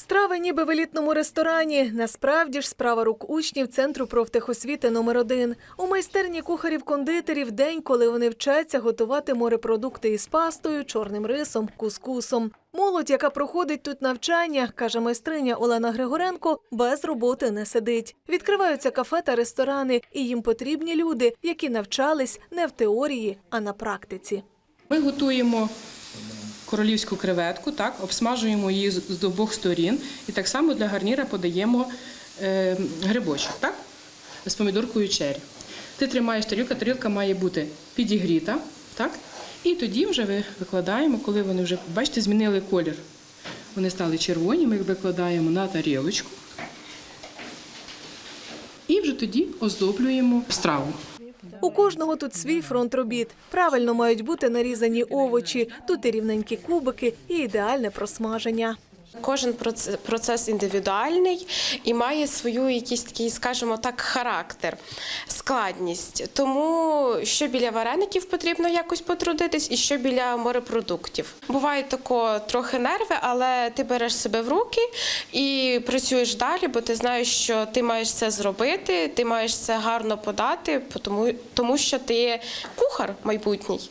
Страви ніби в елітному ресторані. Насправді ж справа рук учнів центру профтехосвіти номер 1 У майстерні кухарів-кондитерів день, коли вони вчаться готувати морепродукти із пастою, чорним рисом, кускусом. Молодь, яка проходить тут навчання, каже майстриня Олена Григоренко, без роботи не сидить. Відкриваються кафе та ресторани, і їм потрібні люди, які навчались не в теорії, а на практиці. Ми готуємо королівську креветку, так, обсмажуємо її з обох сторін. І так само для гарніра подаємо е, грибочок, так? З помідоркою чері. Ти тримаєш тарілку, тарілка має бути підігріта, так? І тоді вже ви викладаємо, коли вони вже, бачите, змінили колір. Вони стали червоні, ми їх викладаємо на тарілочку. І вже тоді оздоблюємо страву. У кожного тут свій фронт робіт. Правильно мають бути нарізані овочі, тут і рівненькі кубики, і ідеальне просмаження. Кожен проц- процес індивідуальний і має свою якийсь такий, скажімо так, характер, складність. Тому що біля вареників потрібно якось потрудитись, і що біля морепродуктів. Буває тако трохи нерви, але ти береш себе в руки і працюєш далі, бо ти знаєш, що ти маєш це зробити, ти маєш це гарно подати, тому, тому що ти кухар майбутній.